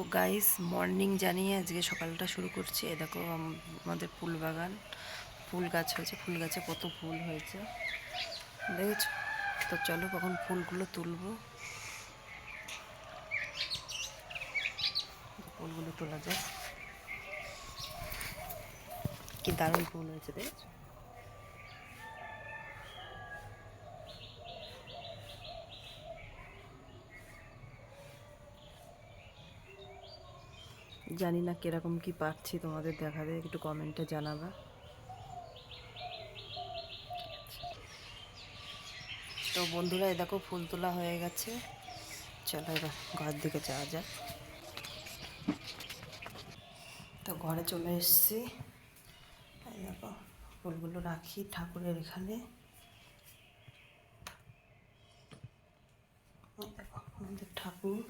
তো guys morning জানিয়ে আজকে সকালটা শুরু করছি। এ দেখো আমাদের ফুল বাগান। ফুল গাছ হয়েছে, ফুল গাছে কত ফুল হয়েছে। দেখেছ? তো চলো কখন ফুলগুলো তুলবো। ফুলগুলো তোলা যায় কি দারুণ ফুল হয়েছে, দেখেছ? জানি না কীরকম কি পাচ্ছি তোমাদের দেখাবে একটু কমেন্টে জানাবা। তো বন্ধুরা, এই দেখো ফুল তোলা হয়ে গেছে। চলো এবার ঘর দিকে যাওয়া যাক। তো ঘরে চলে এসেছি। দেখো, ফুলগুলো রাখি ঠাকুরের এখানে। আমাদের ঠাকুর।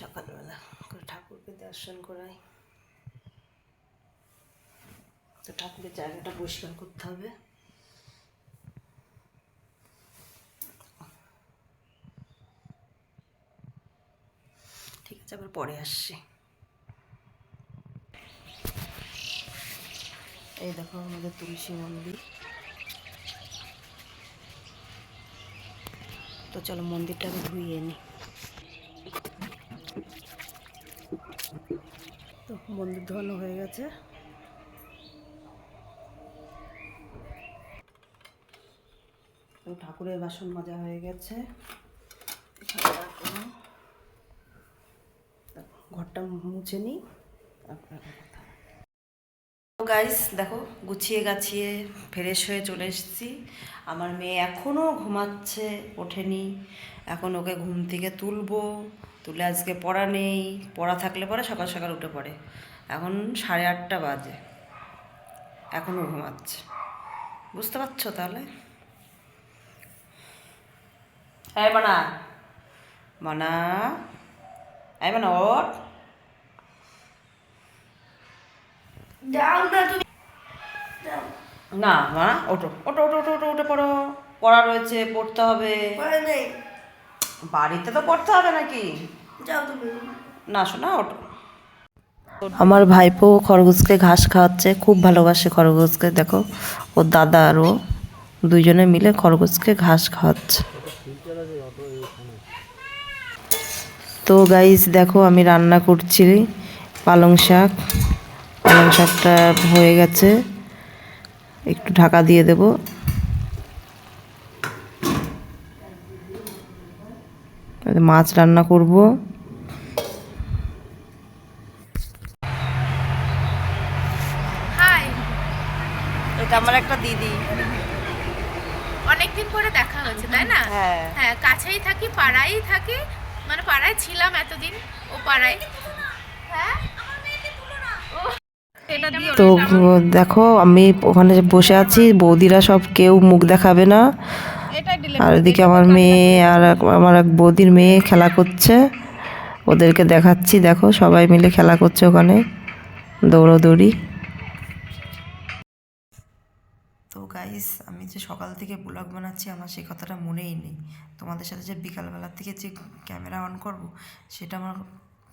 সকালবেলা করে ঠাকুরকে দর্শন করাই। তো ঠাকুরের জায়গাটা পরিষ্কার করতে হবে। ঠিক আছে, আবার পরে আসছি। এই দেখো আমাদের তুলসী মন্দির। তো চলো মন্দিরটাকে ধুইয়ে নিই মন্দির ধোয়ানো হয়ে গেছে। ঠাকুরের বাসন মাজা হয়ে গেছে। ঘরটা মুছে নিই গাইস দেখো, গুছিয়ে গাছিয়ে ফ্রেশ হয়ে চলে এসেছি। আমার মেয়ে এখনও ঘুমাচ্ছে, ওঠেনি। এখন ওকে ঘুম থেকে তুলবো। তুলে আজকে পড়া নেই পড়া থাকলে পরে সকাল সকাল উঠে পড়ে। এখন সাড়ে আটটা বাজে। এখনও ঘুমাচ্ছে। বুঝতে পারছ তাহলে? হ্যাঁ বানা বানা এই বানা ওঠ। না মা ওঠো। ওঠো ওঠো ওঠো ওঠো উঠে পড়ো। পড়া রয়েছে পড়তে হবে। বাড়িতে তো পড়তে হবে নাকি? না শোনা ওঠো আমার ভাইপো খরগোশকে ঘাস খাওয়াচ্ছে খুব ভালোবাসে খরগোশকে দেখো। ওর দাদা আর ও দুইজনে মিলে খরগোশকে ঘাস খাওয়াচ্ছে। তো গাইস দেখো আমি রান্না করছি পালং শাক। পালং শাকটা হয়ে গেছে। একটু ঢাকা দিয়ে দেব। মাছ রান্না করব। এটা আমার একটা দিদি। অনেকদিন পরে দেখা হয়েছে তাই না? হ্যাঁ। হ্যাঁ কাছেই থাকি পাড়াই থাকি মানে পাড়ায় ছিলাম এতদিন ও পাড়ায়। হ্যাঁ? ও, এটা দিও তো দেখো আমি ওখানে বসে আছি বৌদিরা সব কেউ মুখ দেখাবে না। আর এদিকে আমার মেয়ে আর আমার এক বৌদির মেয়ে খেলা করছে। ওদেরকে দেখাচ্ছি দেখো সবাই মিলে খেলা করছে ওখানে দৌড়োদৌড়ি। গাইস আমি যে সকাল থেকে ব্লগ বানাচ্ছি, আমার সেই কথাটা মনেই নেই। তোমাদের সাথে যে বিকালবেলার থেকে যে ক্যামেরা অন করব, সেটা আমার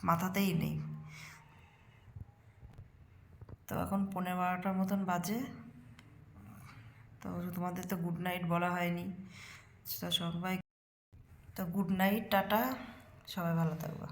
মাথাতেই নেই। তো এখন পনেরো বারোটার মতন বাজে। তো তোমাদের তো গুড নাইট বলা হয়নি। তো সবাই তো গুড নাইট টাটা। সবাই ভালো থাকবা।